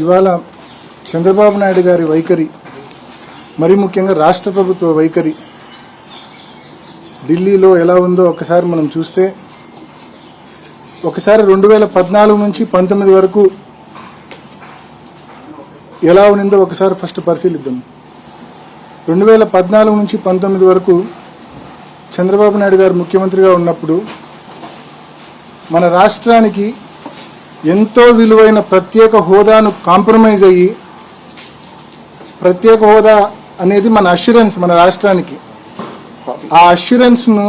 ఇవాళ చంద్రబాబు నాయుడు గారి వైఖరి మరి ముఖ్యంగా రాష్ట్ర ప్రభుత్వ వైఖరి ఢిల్లీలో ఎలా ఉందో ఒకసారి మనం చూస్తే ఒకసారి రెండు వేల పద్నాలుగు నుంచి పంతొమ్మిది వరకు ఎలా ఉన్నిందో ఒకసారి ఫస్ట్ పరిశీలిద్దాం. రెండు వేల పద్నాలుగు నుంచి పంతొమ్మిది వరకు చంద్రబాబు నాయుడు గారు ముఖ్యమంత్రిగా ఉన్నప్పుడు మన రాష్ట్రానికి ఎంతో విలువైన ప్రత్యేక హోదాను కాంప్రమైజ్ అయ్యి ప్రత్యేక హోదా అనేది మన అష్యూరెన్స్ మన రాష్ట్రానికి. ఆ అష్యూరెన్స్ను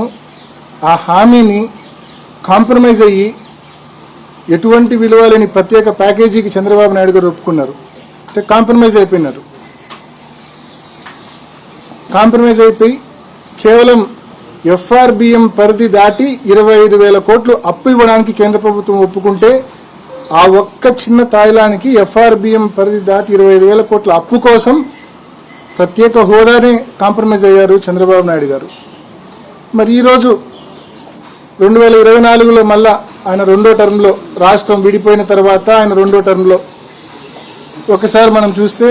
ఆ హామీని కాంప్రమైజ్ అయ్యి ఎటువంటి విలువ లేని ప్రత్యేక ప్యాకేజీకి చంద్రబాబు నాయుడు గారు ఒప్పుకున్నారు. అంటే కాంప్రమైజ్ అయిపోయినారు. కాంప్రమైజ్ అయిపోయి కేవలం ఎఫ్ఆర్బిఎం పరిధి దాటి ఇరవై ఐదు వేల కోట్లు అప్పు ఇవ్వడానికి కేంద్ర ప్రభుత్వం ఒప్పుకుంటే ఆ ఒక్క చిన్న తాయిలానికి ఎఫ్ఆర్బిఎం పరిధి దాటి ఇరవై ఐదు వేల కోట్ల అప్పు కోసం ప్రత్యేక హోదానే కాంప్రమైజ్ అయ్యారు చంద్రబాబు నాయుడు గారు. మరి ఈరోజు రెండు వేల ఇరవై నాలుగులో మళ్ళా ఆయన రెండో టర్మ్లో రాష్ట్రం విడిపోయిన తర్వాత ఆయన రెండో టర్మ్లో ఒకసారి మనం చూస్తే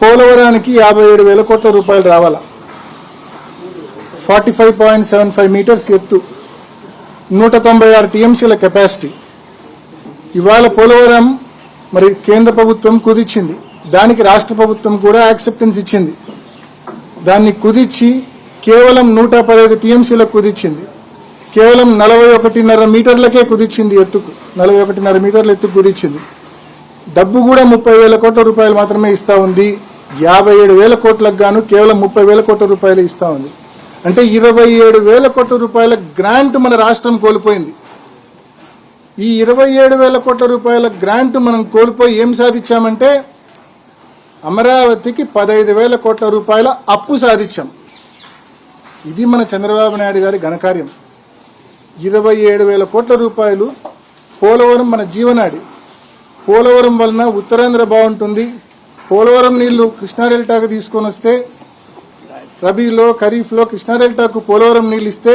పోలవరానికి యాభై ఏడు వేల కోట్ల రూపాయలు రావాలా? Forty five point seven five metres ఎత్తు. నూట తొంభై ఆరు టీఎంసీల కెపాసిటీ. ఇవాళ పోలవరం మరి కేంద్ర ప్రభుత్వం కుదిచ్చింది దానికి రాష్ట్ర ప్రభుత్వం కూడా యాక్సెప్టెన్స్ ఇచ్చింది. దాన్ని కుదిచ్చి కేవలం నూట పదహైదు టీఎంసీలకు కుదిచ్చింది కేవలం నలభై ఒకటిన్నర మీటర్లకే కుదిచ్చింది ఎత్తుకు. నలభై ఒకటిన్నర మీటర్ల ఎత్తుకు కుదిచ్చింది డబ్బు కూడా ముప్పై వేల కోట్ల రూపాయలు మాత్రమే ఇస్తా ఉంది. యాభై ఏడు వేల కోట్లకు గాను కేవలం ముప్పై వేల కోట్ల రూపాయలు ఇస్తా ఉంది. అంటే ఇరవై ఏడు వేల కోట్ల రూపాయల గ్రాంట్ మన రాష్ట్రం కోల్పోయింది. ఈ ఇరవై ఏడు వేల కోట్ల రూపాయల గ్రాంట్ మనం కోల్పోయి ఏం సాధించామంటే అమరావతికి పదహైదు వేల కోట్ల రూపాయల అప్పు సాధించాం. ఇది మన చంద్రబాబు నాయుడు గారి ఘనకార్యం. ఇరవై ఏడు వేల కోట్ల రూపాయలు పోలవరం మన జీవనాడి. పోలవరం వలన ఉత్తరాంధ్ర బాగుంటుంది. పోలవరం నీళ్ళు కృష్ణా డెల్టాకు తీసుకొని వస్తే రబీలో ఖరీఫ్లో కృష్ణా డెల్టాకు పోలవరం నీళ్ళు ఇస్తే